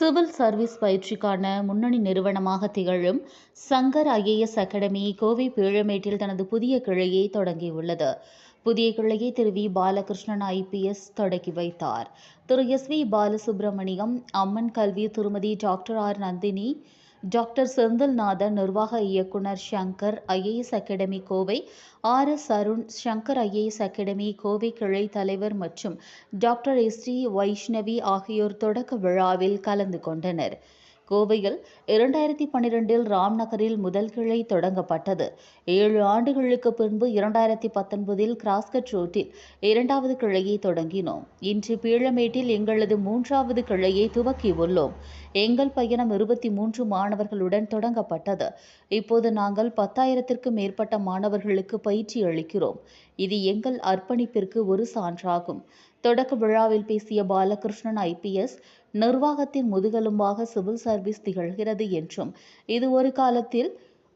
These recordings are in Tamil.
சிவில் சர்வீஸ் பயிற்சிக்கான முன்னணி நிறுவனமாக திகழும் சங்கர் ஐஏஎஸ் அகாடமி கோவை பீழமேட்டில் தனது புதிய கிளையை தொடங்கியுள்ளது. புதிய கிளையை திரு வி. பாலகிருஷ்ணன் ஐபிஎஸ் தொடக்கி வைத்தார். திரு எஸ். வி. பாலசுப்ரமணியம் அம்மன் கல்வி Thirumathi doctor R. Nandini doctor Senthilnathan நிர்வாக இயக்குனர் Shankar IAS academy Kovai R S Arun Shankar IAS academy Kovai கிளை தலைவர் மற்றும் டாக்டர் எஸ் டி வைஷ்ணவி ஆகியோர் தொடக்க விழாவில் கலந்து கொண்டனர். கோவையில் இரண்டாயிரத்தி பன்னிரெண்டில் ராம்நகரில் முதல் கிளை தொடங்கப்பட்டது. ஏழு ஆண்டுகளுக்கு பின்பு இரண்டாயிரத்தி பத்தொன்பதில் கிராஸ்கட் ரோட்டில் இரண்டாவது கிளையை தொடங்கினோம். இன்று பீழமேட்டில் எங்களது மூன்றாவது கிளையை துவக்கியுள்ளோம். எங்கள் பயணம் இருபத்தி மூன்று மாணவர்களுடன் தொடங்கப்பட்டது. இப்போது நாங்கள் பத்தாயிரத்திற்கும் மேற்பட்ட மாணவர்களுக்கு பயிற்சி அளிக்கிறோம். இது எங்கள் அர்ப்பணிப்பிற்கு ஒரு சான்றாகும். தொடக்க விழாவில் பேசிய பாலகிருஷ்ணன் ஐபிஎஸ் நிர்வாகத்தின் முதுகெலும்பாக சிவில் சர்வீஸ் திகழ்கிறது என்றும் இது ஒரு காலத்தில்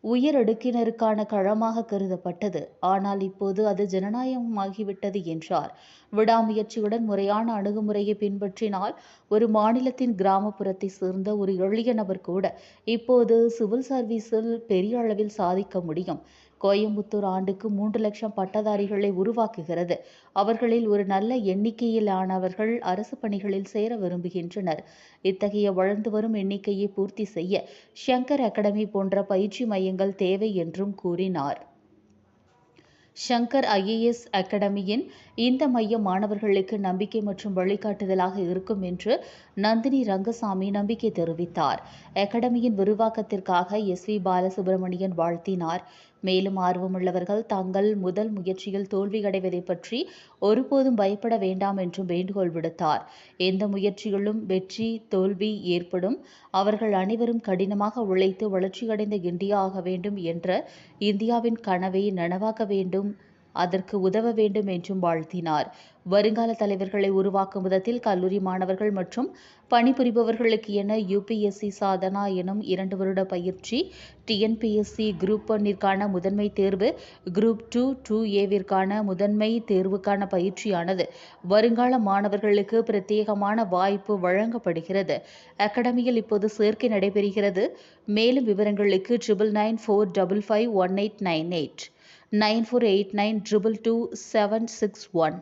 உயரடுக்கினருக்கான களமாக கருதப்பட்டது. ஆனால் இப்போது அது ஜனநாயகமாகிவிட்டது என்றார். விடாமுயற்சியுடன் முறையான அணுகுமுறையை பின்பற்றினால் ஒரு மாநிலத்தின் கிராமப்புறத்தை சேர்ந்த ஒரு எளிய நபர் கூட இப்போது சிவில் சர்வீஸில் பெரிய அளவில் சாதிக்க முடியும். கோயம்புத்தூர் ஆண்டுக்கு மூன்று லட்சம் பட்டதாரிகளை உருவாக்குகிறது. அவர்களில் ஒரு நல்ல எண்ணிக்கையிலானவர்கள் அரசு பணிகளில் சேர விரும்புகின்றனர். இத்தகைய வளர்ந்து வரும் எண்ணிக்கையை பூர்த்தி செய்ய ஷங்கர் அகாடமி போன்ற பயிற்சி மையங்கள் தேவை என்றும் கூறினார். ஷங்கர் ஐஏஎஸ் அகாடமியின் இந்த மையம் மாணவர்களுக்கு நம்பிக்கை மற்றும் வழிகாட்டுதலாக இருக்கும் என்று நந்தினி ரங்கசாமி நம்பிக்கை தெரிவித்தார். அகாடமியின் விரிவாக்கத்திற்காக எஸ் வி பாலசுப்ரமணியன் வாழ்த்தினார். மேலும் ஆர்வமுள்ளவர்கள் தங்கள் முதல் முயற்சியில் தோல்வியடைவதை பற்றி ஒருபோதும் பயப்பட வேண்டாம் என்றும் வேண்டுகோள் விடுத்தார். எந்த முயற்சிகளும் வெற்றி தோல்வி ஏற்படும். அவர்கள் அனைவரும் கடினமாக உழைத்து வளர்ச்சியடைந்த இந்தியா ஆக வேண்டும் என்ற இந்தியாவின் கனவை நனவாக்க வேண்டும். அதற்கு உதவ வேண்டும் என்றும் வாழ்த்தினார். வருங்கால தலைவர்களை உருவாக்கும் விதத்தில் கல்லூரி மாணவர்கள் மற்றும் பணிபுரிபவர்களுக்கு என யுபிஎஸ்சி சாதனா எனும் இரண்டு வருட பயிற்சி டிஎன்பிஎஸ்சி குரூப் ஒன்னிற்கான முதன்மை தேர்வு குரூப் டூ டூ ஏவிற்கான முதன்மை தேர்வுக்கான பயிற்சியானது வருங்கால மாணவர்களுக்கு பிரத்யேகமான வாய்ப்பு வழங்கப்படுகிறது. அகாடமியில் இப்போது சேர்க்கை நடைபெறுகிறது. மேலும் விவரங்களுக்கு triple nine four double five one eight nine eight nine four eight nine triple two seven six one